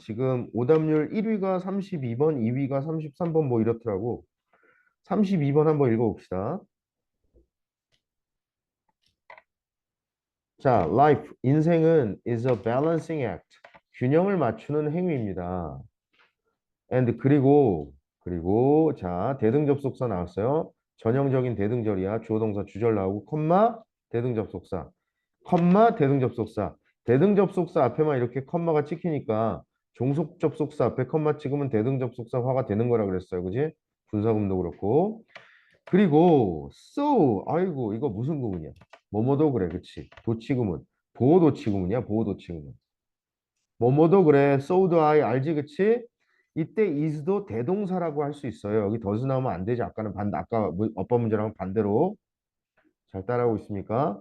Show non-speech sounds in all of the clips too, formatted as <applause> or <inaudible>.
지금 오답률 1위가 32번, 2위가 33번 뭐 이렇더라고. 32번 한번 읽어봅시다. 자, life, 인생은 is a balancing act. 균형을 맞추는 행위입니다. and 그리고 그리고 자, 대등접속사 나왔어요. 전형적인 대등절이야. 주어 동사 주절 나오고 컴마 대등접속사. 컴마 대등접속사. 대등 접속사 앞에만 이렇게 컴마가 찍히니까 종속 접속사 앞에 컴마 찍으면 대등 접속사화가 되는 거라 그랬어요. 그지? 분사금도 그렇고. 그리고 so 아이고 이거 무슨 구문이야? 뭐뭐도 그래. 그치? 도치구문. 보호도치구문이야. 보호도치구문. 뭐뭐도 그래. so도 I 알지? 그치? 이때 is도 대동사라고 할 수 있어요. 여기 does 나오면 안 되지. 아까는 반 아까 문- 어법 문제랑 반대로 잘 따라오고 있습니까?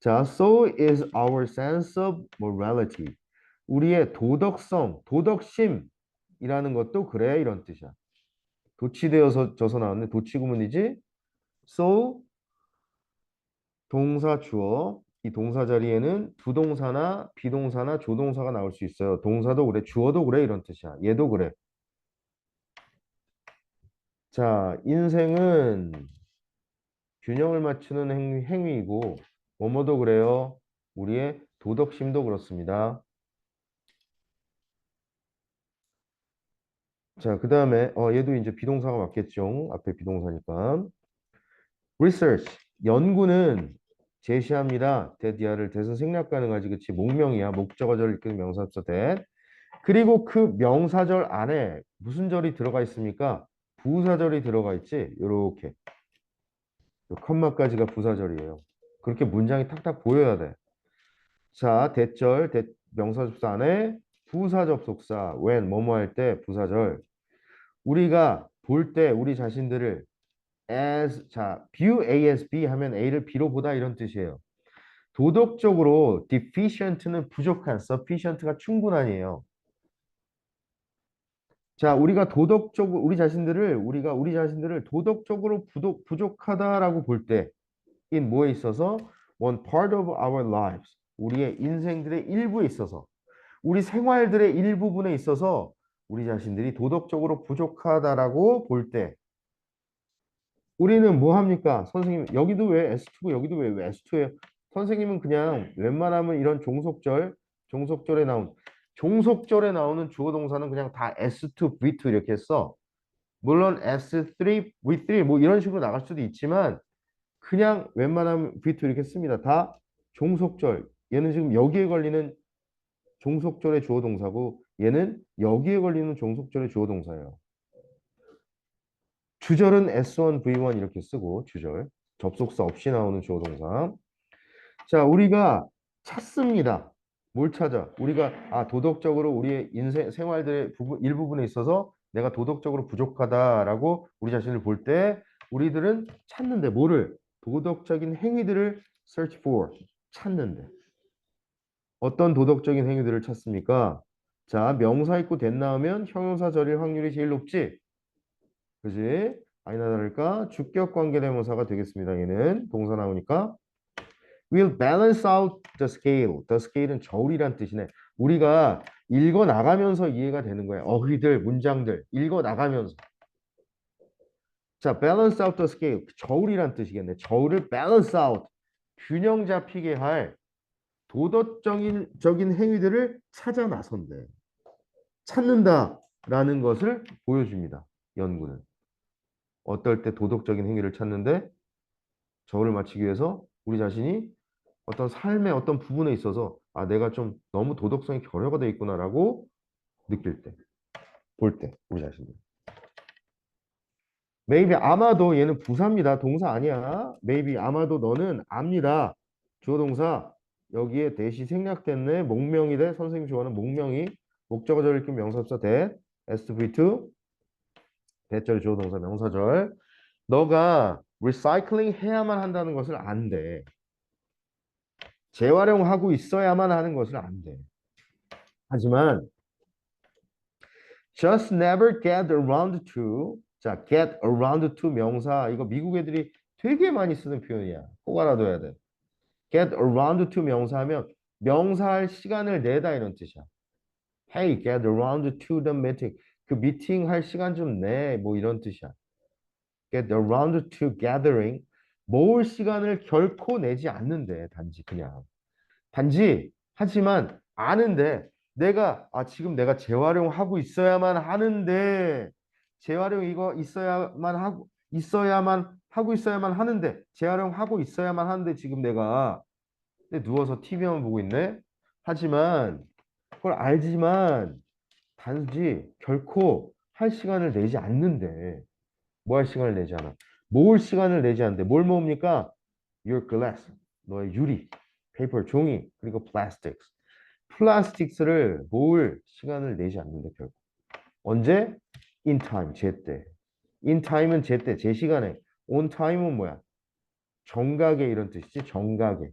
자, so is our sense of morality. 우리의 도덕성, 도덕심이라는 것도 그래 이런 뜻이야. 도치되어서 져서 나왔네. 도치 구문이지. so 동사 주어 이 동사 자리에는 부동사나 비동사나 조동사가 나올 수 있어요. 동사도 그래, 주어도 그래 이런 뜻이야. 얘도 그래. 자, 인생은 균형을 맞추는 행, 행위이고 뭐뭐도 그래요. 우리의 도덕심도 그렇습니다. 자, 그 다음에 어, 얘도 이제 비동사가 맞겠죠. 앞에 비동사니까. research 연구는 제시합니다. 대디아를 대선 생략 가능하지 그치 목명이야. 목적어절 이끄는 명사절 대. 그리고 그 명사절 안에 무슨 절이 들어가 있습니까? 부사절이 들어가 있지. 요렇게. 요 컴마까지가 부사절이에요. 그렇게 문장이 탁탁 보여야 돼. 자, 대절, 대, 명사 접사 안에 부사 접속사 when 뭐뭐 할 때 부사절. 우리가 볼 때 우리 자신들을 as 자 view as B 하면 A를 B로 보다 이런 뜻이에요. 도덕적으로 deficient는 부족한, sufficient가 충분한이에요. 자, 우리가 도덕적으로 우리 자신들을 우리가 우리 자신들을 도덕적으로 부족, 부족하다라고 볼 때 in 뭐에 있어서 one part of our lives 우리의 인생들의 일부에 있어서 우리 생활들의 일부분에 있어서 우리 자신들이 도덕적으로 부족하다라고 볼 때 우리는 뭐 합니까? 선생님 여기도 왜 S2고 여기도 왜, 왜 S2예요? 선생님은 그냥 웬만하면 이런 종속절 종속절에 나온 종속절에 나오는 주어 동사는 그냥 다 S2, V2 이렇게 써. 물론 S3, V3 뭐 이런 식으로 나갈 수도 있지만 그냥 웬만하면 V2 이렇게 씁니다. 다 종속절. 얘는 지금 여기에 걸리는 종속절의 주어 동사고 얘는 여기에 걸리는 종속절의 주어 동사예요. 주절은 S1, V1 이렇게 쓰고 주절. 접속사 없이 나오는 주어 동사. 자, 우리가 찾습니다. 뭘 찾아? 우리가 아 도덕적으로 우리의 인생 생활들의 부분 일부분에 있어서 내가 도덕적으로 부족하다라고 우리 자신을 볼 때 우리들은 찾는데 뭐를 도덕적인 행위들을 search for 찾는데 어떤 도덕적인 행위들을 찾습니까? 자 명사 있고 된 나오면 형용사 절일 확률이 제일 높지 그지? 아니나 다를까 주격 관계대명사가 되겠습니다 얘는 동사 나오니까 will balance out the scale. the scale은 저울이란 뜻이네. 우리가 읽어 나가면서 이해가 되는 거야. 어휘들, 문장들 읽어 나가면서. 자, balance out the scale. 저울이란 뜻이겠네. 저울을 balance out. 균형 잡히게 할 도덕적인 적인 행위들을 찾아 나선대. 찾는다라는 것을 보여줍니다. 연구는. 어떨 때 도덕적인 행위를 찾는데 저울을 맞추기 위해서 우리 자신이 어떤 삶의 어떤 부분에 있어서 아 내가 좀 너무 도덕성이 결여가 돼 있구나라고 느낄 때, 볼 때 우리 자신들. Maybe 아마도 얘는 부사입니다. 동사 아니야. maybe 아마도 너는 압니다. 주어 동사 여기에 대시 생략됐네. 목명이 돼. 선생님 좋아하는 목명이 목적어절 읽힌 명사절 대 SV2 대절 주어 동사 명사절 너가 리사이클링 해야만 한다는 것을 안 돼. 재활용하고 있어야만 하는 것을 안 돼. 하지만 just never get around to 자 get around to 명사 이거 미국 애들이 되게 많이 쓰는 표현이야. 꼭 알아둬야 돼. get around to 명사하면 명사할 시간을 내다 이런 뜻이야. Hey, get around to the meeting. 그 미팅 할 시간 좀 내. 뭐 이런 뜻이야. Get around to gathering. 모을 시간을 결코 내지 않는데 단지 그냥. 단지 하지만 아는데 내가 아 지금 내가 재활용하고 있어야만 하는데 재활용 이거 있어야만 하고 있어야만 하고 있어야만 하는데 재활용하고 있어야만 하는데 지금 내가 누워서 TV만 보고 있네. 하지만 그걸 알지만 단지 결코 할 시간을 내지 않는데 뭐 할 시간을 내지 않아. 모을 시간을 내지 않는데 뭘 모읍니까? Your glass 너의 유리, paper 종이 그리고 plastics 플라스틱스를 모을 시간을 내지 않는데 결국 언제? In time 제때 in time은 제때 제 시간에 on time은 뭐야? 정각에 이런 뜻이지 정각에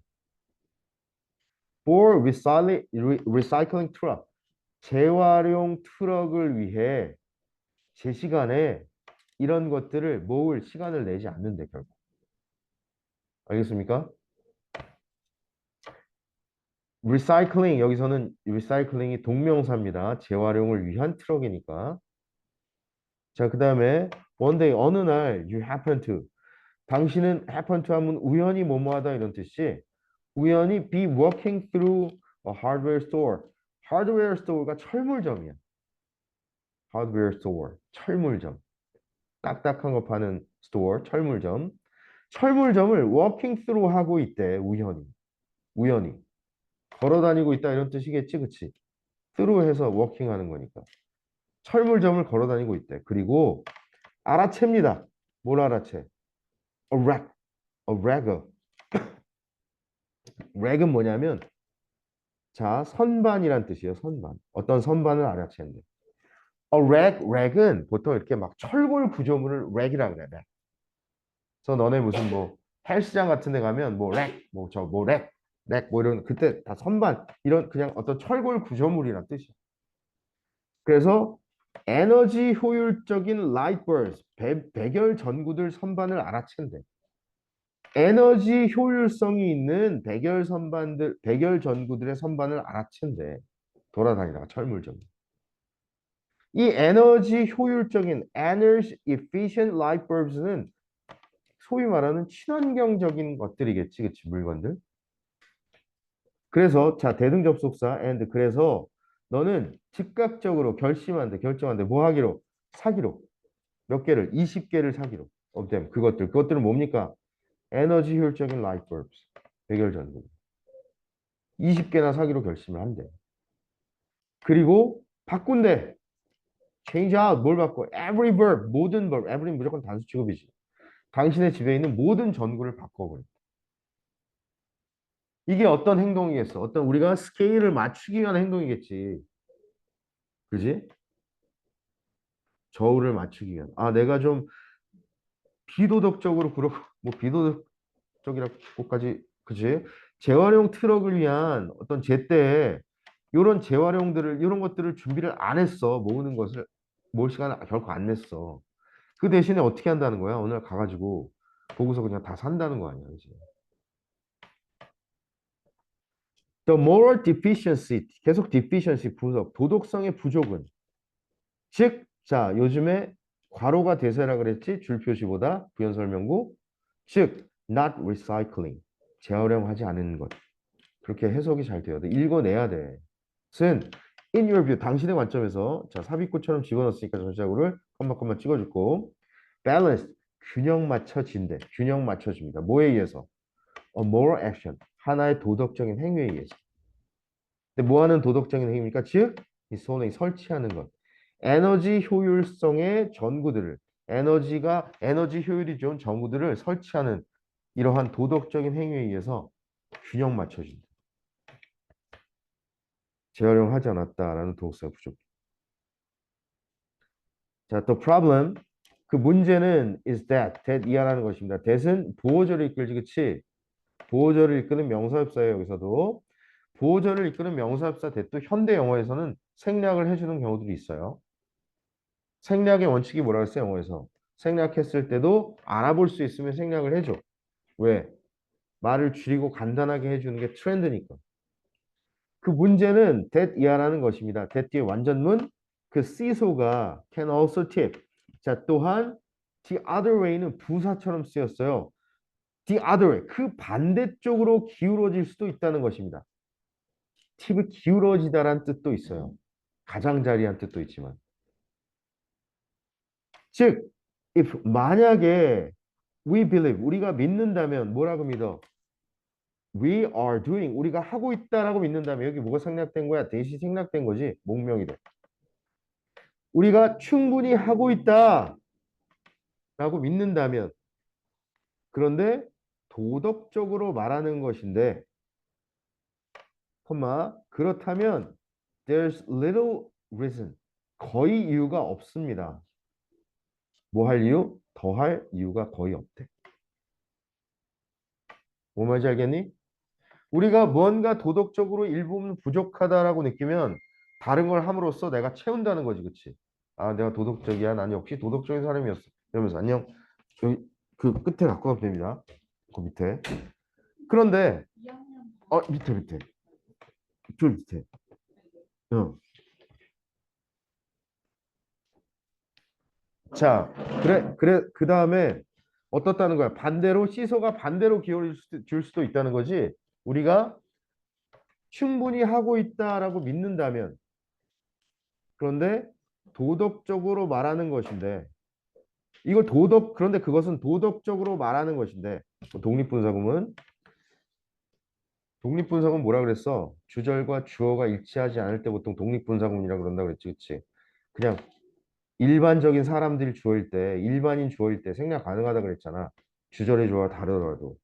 for recycling, recycling truck 재활용 트럭을 위해 제 시간에 이런 것들을 모을 시간을 내지 않는데 결국 알겠습니까? 리사이클링 여기서는 리사이클링이 동명사입니다. 재활용을 위한 트럭이니까. 자, 그 다음에 one day 어느 날 you happen to 당신은 happen to 하면 우연히 뭐뭐하다 이런 뜻이 우연히 be walking through a hardware store. hardware store가 철물점이야. hardware store 철물점. 딱딱한 거 파는 store 철물점. 철물점을 walking through 하고 있대 우연히. 우연히. 걸어 다니고 있다 이런 뜻이겠지, 그치? through 해서 walking 하는 거니까. 철물점을 걸어 다니고 있대. 그리고 알아챕니다. 뭘 알아채? a rag, a ragger. <coughs> rag은 뭐냐면 자, 선반이란 뜻이에요, 선반. 어떤 선반을 알아채는데. a rag, rag은 보통 이렇게 막 철골 구조물을 rag이라 그래, rag. 그래서 너네 무슨 뭐 헬스장 같은 데 가면 뭐 rag, 뭐저뭐 rag, rag 뭐 이런 그때 다 선반 이런 그냥 어떤 철골 구조물이란 뜻이야. 그래서 에너지 효율적인 라이트버스 백열 전구들 선반을 알아챈대. 에너지 효율성이 있는 백열 선반들 백열 전구들의 선반을 알아챈대. 돌아다니다가 철물점. 이 에너지 효율적인 energy efficient light bulbs는 소위 말하는 친환경적인 것들이겠지, 그치 물건들. 그래서 자 대등 접속사 and 그래서 너는 즉각적으로 결심한데 결정한데 뭐 하기로? 사기로. 몇 개를? 20개를 사기로. 업템 그것들. 그것들은 뭡니까? 에너지 효율적인 라이트 벌브스 백열 전구 20개나 사기로 결심을 한대 그리고 바꾼대 change out. 뭘 바꿔? Every verb. 모든 verb. Every 무조건 단수 취급이지. 당신의 집에 있는 모든 전구를 바꿔버려 이게 어떤 행동이겠어? 어떤 우리가 스케일을 맞추기 위한 행동이겠지. 그지? 저울을 맞추기 위한. 아, 내가 좀 비도덕적으로 그렇고 뭐 비도덕적이라고까지 그지? 재활용 트럭을 위한 어떤 제때 이런 재활용들을 이런 것들을 준비를 안 했어. 모으는 것을 모을 시간을 결코 안 냈어. 그 대신에 어떻게 한다는 거야? 오늘 가가지고 보고서 그냥 다 산다는 거 아니야, 그지? The moral deficiency 계속 deficiency 부족 도덕성의 부족은 즉 자 요즘에 괄호가 대세라 그랬지? 줄 표시보다 부연 설명구 즉 not recycling 재활용하지 않은 것. 그렇게 해석이 잘 돼야 돼 읽어내야 돼. 쓴 in your view 당신의 관점에서 자 삽입구처럼 집어넣었으니까 전시하고를 컴마 컴마 찍어주고 balance 균형 맞춰진대. 균형 맞춰집니다. 뭐에 의해서 a moral action 하나의 도덕적인 행위에 의해서. 근데 뭐 하는 도덕적인 행위입니까? 즉, 이 손에 설치하는 것. 에너지 효율성의 전구들을, 에너지가, 에너지 효율이 좋은 전구들을 설치하는 이러한 도덕적인 행위에 의해서 균형 맞춰진다. 재활용하지 않았다라는 도덕성 부족. 자, 또 problem. 그 문제는 is that, that 이하라는 것입니다. that은 보호절을 이끌지, 그치? 보호절을 이끄는 명사협사예요, 여기서도. 보호절을 이끄는 명사협사 대도 현대 영어에서는 생략을 해주는 경우들이 있어요. 생략의 원칙이 뭐라고 했어요, 영어에서? 생략했을 때도 알아볼 수 있으면 생략을 해줘. 왜? 말을 줄이고 간단하게 해주는 게 트렌드니까. 그 문제는 that 이하라는 것입니다. that 뒤에 완전문 그 시소가 can also tip. 자 또한 the other way는 부사처럼 쓰였어요. The other 그 반대쪽으로 기울어질 수도 있다는 것입니다. 팁이 기울어지다란 뜻도 있어요. 가장자리한 뜻도 있지만. 즉, if 만약에 we believe 우리가 믿는다면 뭐라고 믿어? We are doing 우리가 하고 있다라고 믿는다면 여기 뭐가 생략된 거야? 대시 생략된 거지. 목명이 돼. 우리가 충분히 하고 있다라고 믿는다면 그런데 도덕적으로 말하는 것인데 콤마 그렇다면 there's little reason 거의 이유가 없습니다. 뭐 할 이유? 더 할 이유가 거의 없대. 뭐 말인지 알겠니? 우리가 뭔가 도덕적으로 일부분 부족하다라고 느끼면 다른 걸 함으로써 내가 채운다는 거지, 그치? 아, 내가 도덕적이야. 난 역시 도덕적인 사람이었어. 이러면서 안녕. 그 끝에 갖고 가면 됩니다. 그 밑에. 그런데 어 밑에 밑에. 저 밑에. 어. 자, 그래, 그래, 그 다음에 어떻다는 거야? 반대로 시소가 반대로 기울일 수도, 줄 수도 있다는 거지. 우리가 충분히 하고 있다라고 믿는다면, 그런데 도덕적으로 말하는 것인데, 이걸 도덕, 그런데 그것은 도덕적으로 말하는 것인데, 독립분사금은 독립분사금 뭐라 그랬어? 주절과 주어가 일치하지 않을 때 보통 독립분사금이라 그런다 그랬지, 그치? 그냥 일반적인 사람들이 주어일 때, 일반인 주어일 때 생략 가능하다 그랬잖아. 주절의 주어가 다르더라도.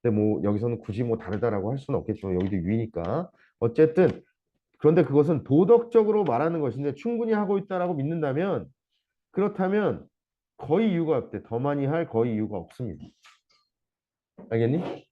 근데 뭐 여기서는 굳이 뭐 다르다라고 할 수는 없겠지만 여기도 유이니까. 어쨌든 그런데 그것은 도덕적으로 말하는 것인데 충분히 하고 있다라고 믿는다면 그렇다면 거의 이유가 없대. 더 많이 할 거의 이유가 없습니다. 알겠니?